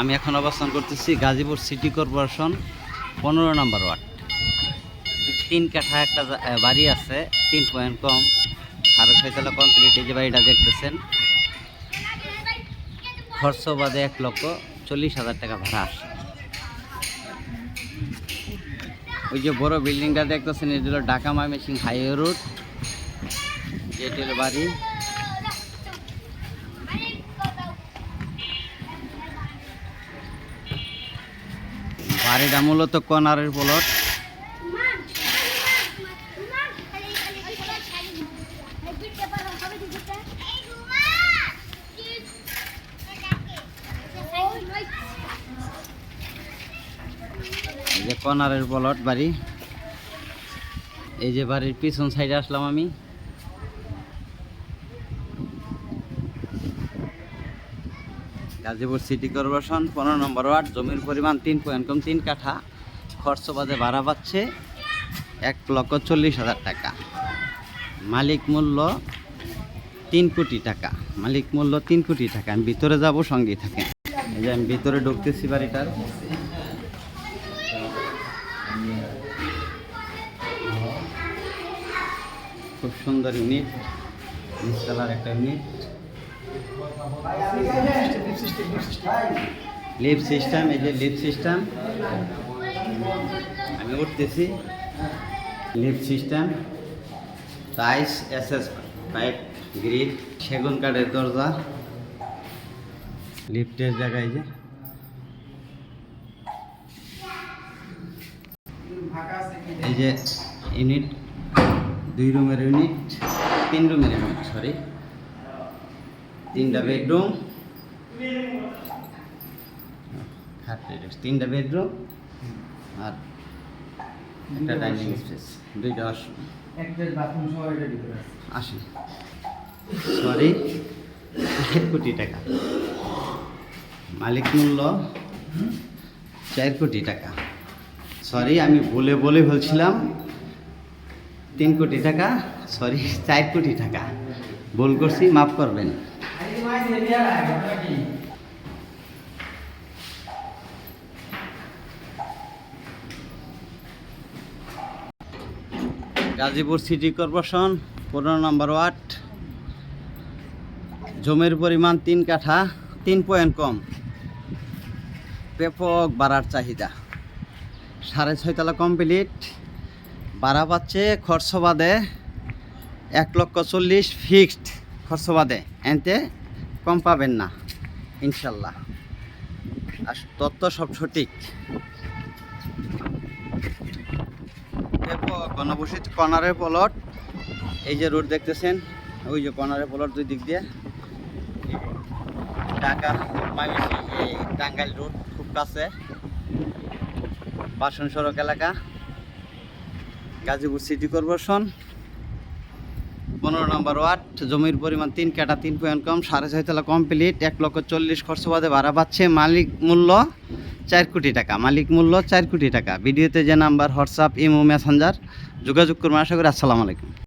আমি এখন অবস্থান করতেছি গাজীপুর সিটি কর্পোরেশন, পনেরো নম্বর ওয়ার্ড। তিন কাঠা একটা বাড়ি আছে, তিন পয়েন্ট কম। সাড়ে ছয়তলা কমপ্লিট এই যে বাড়িটা দেখতেছেন। খরচ বাদে এক লক্ষ চল্লিশ হাজার টাকা ভাড়া আসে। ওই যে বড় বিল্ডিংটা দেখতেছেন, এটি হলো ঢাকা ময়মনসিং হাইওয়ে রোড। এটি হলো বাড়ি। বাড়িটা মূলত কনারের প্লট যে কনারের প্লট বাড়ি। এই যে বাড়ির পিছন সাইডে আসলাম আমি। গাজীপুর সিটি কর্পোরেশন পনেরো নম্বর ওয়ার্ড, জমির পরিমাণ তিন পয়েন্ট কম তিন কাঠা। খরচ বাদে ভাড়া পাচ্ছে এক লক্ষ চল্লিশ হাজার টাকা। মালিক মূল্য তিন কোটি টাকা। মালিক মূল্য তিন কোটি টাকা। আমি ভিতরে যাব সঙ্গে থাকেন। এই যে আমি ভিতরে ঢুকতেছি বাড়িটার। খুব সুন্দর ইউনিট নিচতলার একটা ইউনিট। লিফট সিস্টেম, এই যে লিফট সিস্টেম। আমি উঠতেছি। Lift system tiles SS pipe, grill, সেগুন কাঠের দরজা। লিফটের জায়গায় যে। এই যে ইউনিট, দুই রুমের ইউনিট, তিন রুমের ইউনিট সরি তিনটা বেডরুম তিনটা বেডরুম আর একটা ডাইনিং স্পেস দুইটা ওয়াশরুম আসেন সরি এক কোটি টাকা। মালিক মূল্য চার কোটি টাকা। সরি আমি বলে বলে বলছিলাম তিন কোটি টাকা। সরি চার কোটি টাকা। ভুল করছি মাফ করবেন। গাজীপুর সিটি কর্পোরেশন, পনেরো নম্বর ওয়ার্ড। জমির পরিমাণ তিন কাঠা, তিন পয়েন্ট কম। ব্যাপক বাড়ার চাহিদা। সাড়ে ছয়তলা কমপ্লিট। বাড়া পাচ্ছে খরচ বাদে এক লক্ষ চল্লিশ ফিক্সড খরচ বাদে। এনতে কম পাবেন না, ইনশাল্লাহ। আর তথ্য সব সঠিক। ঘনবসিত কর্নারের প্লট। এই যে রোড দেখতেছেন, ওই যে কর্নারের প্লট দুই দিক দিয়ে। ঢাকা এই টাঙ্গাইল রোড খুব কাছে। বাসন সড়ক এলাকা। Gazipur city corporation. পনেরো নম্বর ওয়ার্ড, জমির পরিমাণ তিন কাটা তিন পয়েন্ট কম, সাড়ে ছয়তলা কমপ্লিট, এক লক্ষ চল্লিশ খরচ বাদে ভাড়া পাচ্ছে মালিক মূল্য। চার কোটি টাকা, মালিক মূল্য চার কোটি টাকা। ভিডিওতে যে নাম্বার, হোয়াটসঅ্যাপ, ইমো, মেসেঞ্জার যোগাযোগ করবেন। আশা করি আসসালামু আলাইকুম।